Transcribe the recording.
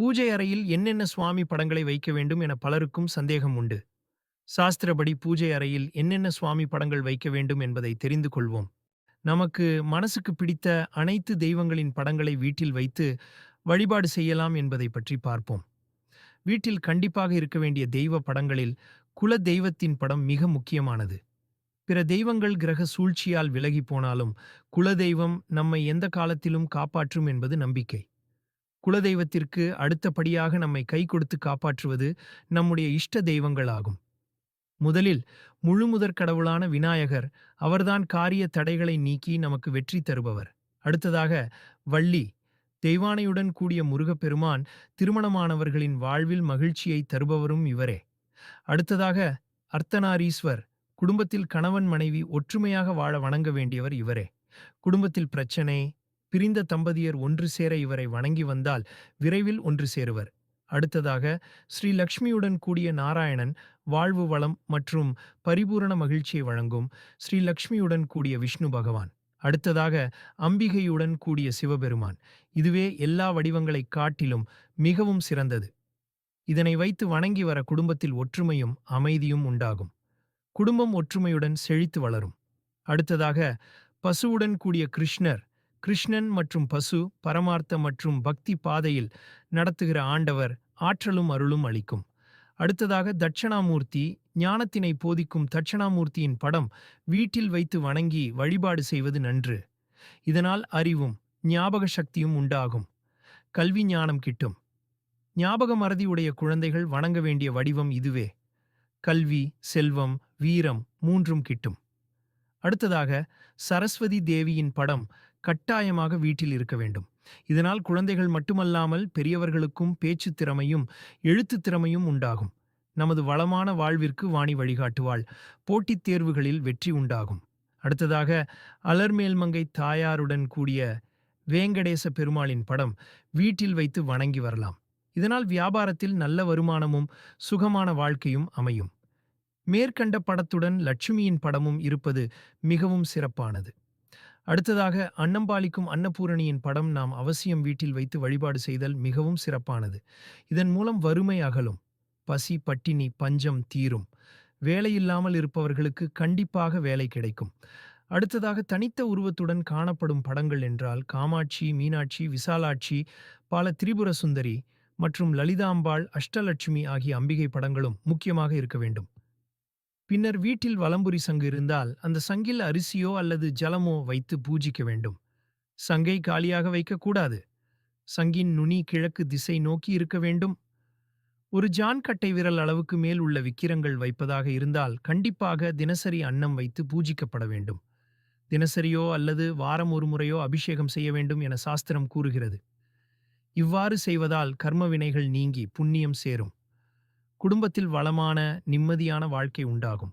பூஜை அறையில் என்னென்ன சுவாமி படங்களை வைக்க வேண்டும் என பலருக்கும் சந்தேகம் உண்டு. சாஸ்திரப்படி பூஜை அறையில் என்னென்ன சுவாமி படங்கள் வைக்க வேண்டும் என்பதை தெரிந்து கொள்வோம். நமக்கு மனசுக்கு பிடித்த அனைத்து தெய்வங்களின் படங்களை வீட்டில் வைத்து வழிபாடு செய்யலாம் என்பதை பற்றி பார்ப்போம். வீட்டில் கண்டிப்பாக இருக்க வேண்டிய தெய்வ படங்களில் குல தெய்வத்தின் படம் மிக முக்கியமானது. பிற தெய்வங்கள் கிரக சூழ்ச்சியால் விலகி போனாலும் குலதெய்வம் நம்மை எந்த காலத்திலும் காப்பாற்றும் என்பது நம்பிக்கை. குலதெய்வத்திற்கு அடுத்தபடியாக நம்மை கை கொடுத்து காப்பாற்றுவது நம்முடைய இஷ்ட தெய்வங்களாகும். முதலில் முழுமுதற் கடவுளான விநாயகர் அவர்தான் காரிய தடைகளை நீக்கி நமக்கு வெற்றி தருபவர். அடுத்ததாக வள்ளி தெய்வானையுடன் கூடிய முருகப்பெருமான் திருமணமானவர்களின் வாழ்வில் மகிழ்ச்சியை தருபவரும் இவரே. அடுத்ததாக அர்த்தநாரீஸ்வர் குடும்பத்தில் கணவன் மனைவி ஒற்றுமையாக வாழ வணங்க வேண்டியவர் இவரே. குடும்பத்தில் பிரச்சனை பிரிந்த தம்பதியர் ஒன்று சேர இவரை வணங்கி வந்தால் விரைவில் ஒன்று சேருவர். அடுத்ததாக ஸ்ரீ லக்ஷ்மியுடன் கூடிய நாராயணன் வாழ்வு வளம் மற்றும் பரிபூரண மகிழ்ச்சியை வழங்கும் ஸ்ரீ லக்ஷ்மியுடன் கூடிய விஷ்ணு பகவான். அடுத்ததாக அம்பிகையுடன் கூடிய சிவபெருமான். இதுவே எல்லா வடிவங்களைக் காட்டிலும் மிகவும் சிறந்தது. இதனை வைத்து வணங்கி வர குடும்பத்தில் ஒற்றுமையும் அமைதியும் உண்டாகும். குடும்பம் ஒற்றுமையுடன் செழித்து வளரும். அடுத்ததாக பசுவுடன் கூடிய கிருஷ்ணர் கிருஷ்ணன் மற்றும் பசு பரமார்த்த மற்றும் பக்தி பாதையில் நடத்துகிற ஆண்டவர் ஆற்றலும் அருளும் அளிக்கும். அடுத்ததாக தட்சணாமூர்த்தி ஞானத்தினை போதிக்கும் தட்சணாமூர்த்தியின் படம் வீட்டில் வைத்து வணங்கி வழிபாடு செய்வது நன்று. இதனால் அறிவும் ஞாபக சக்தியும் உண்டாகும். கல்வி ஞானம் கிட்டும். ஞாபக மறதி உடைய குழந்தைகள் வணங்க வேண்டிய வடிவம் இதுவே. கல்வி செல்வம் வீரம் மூன்றும் கிட்டும். அடுத்ததாக சரஸ்வதி தேவியின் படம் கட்டாயமாக வீட்டில் இருக்க வேண்டும். இதனால் குழந்தைகள் மட்டுமல்லாமல் பெரியவர்களுக்கும் பேச்சுத் திறமையும் எழுத்துத் திறமையும் உண்டாகும். நமது வளமான வாழ்விற்கு வாணி வழிகாட்டுவாள். போட்டித் தேர்வுகளில் வெற்றி உண்டாகும். அடுத்ததாக அலர்மேல்மங்கை தாயாருடன் கூடிய வேங்கடேச பெருமாளின் படம் வீட்டில் வைத்து வணங்கி வரலாம். இதனால் வியாபாரத்தில் நல்ல வருமானமும் சுகமான வாழ்க்கையும் அமையும். மேற்கண்ட படத்துடன் லட்சுமியின் படமும் இருப்பது மிகவும் சிறப்பானது. அடுத்ததாக அன்னம்பாளிக்கும் அன்னபூரணியின் படம் நாம் அவசியம் வீட்டில் வைத்து வழிபாடு செய்தல் மிகவும் சிறப்பானது. இதன் மூலம் வறுமை அகலும். பசி பட்டினி பஞ்சம் தீரும். வேலையில்லாமல் இருப்பவர்களுக்கு கண்டிப்பாக வேலை கிடைக்கும். அடுத்ததாக தனித்த உருவத்துடன் காணப்படும் படங்கள் என்றால் காமாட்சி மீனாட்சி விசாலாட்சி பால திரிபுர சுந்தரி மற்றும் லலிதாம்பாள் அஷ்டலட்சுமி ஆகிய அம்பிகை படங்களும் முக்கியமாக இருக்க வேண்டும். பின்னர் வீட்டில் வலம்புரி சங்கு இருந்தால் அந்த சங்கில் அரிசியோ அல்லது ஜலமோ வைத்து பூஜிக்க வேண்டும். சங்கை காலியாக வைக்கக்கூடாது சங்கின் நுனி கிழக்கு திசை நோக்கி இருக்க வேண்டும். ஒரு ஜான் கட்டை விரல் அளவுக்கு மேல் உள்ள விக்கிரங்கள் வைப்பதாக இருந்தால் கண்டிப்பாக தினசரி அன்னம் வைத்து பூஜிக்கப்பட வேண்டும். தினசரியோ அல்லது வாரம் ஒரு முறையோ அபிஷேகம் செய்ய வேண்டும் என சாஸ்திரம் கூறுகிறது. இவ்வாறு செய்வதால் கர்ம வினைகள் நீங்கி புண்ணியம் சேரும். குடும்பத்தில் வளமான நிம்மதியான வாழ்க்கை உண்டாகும்.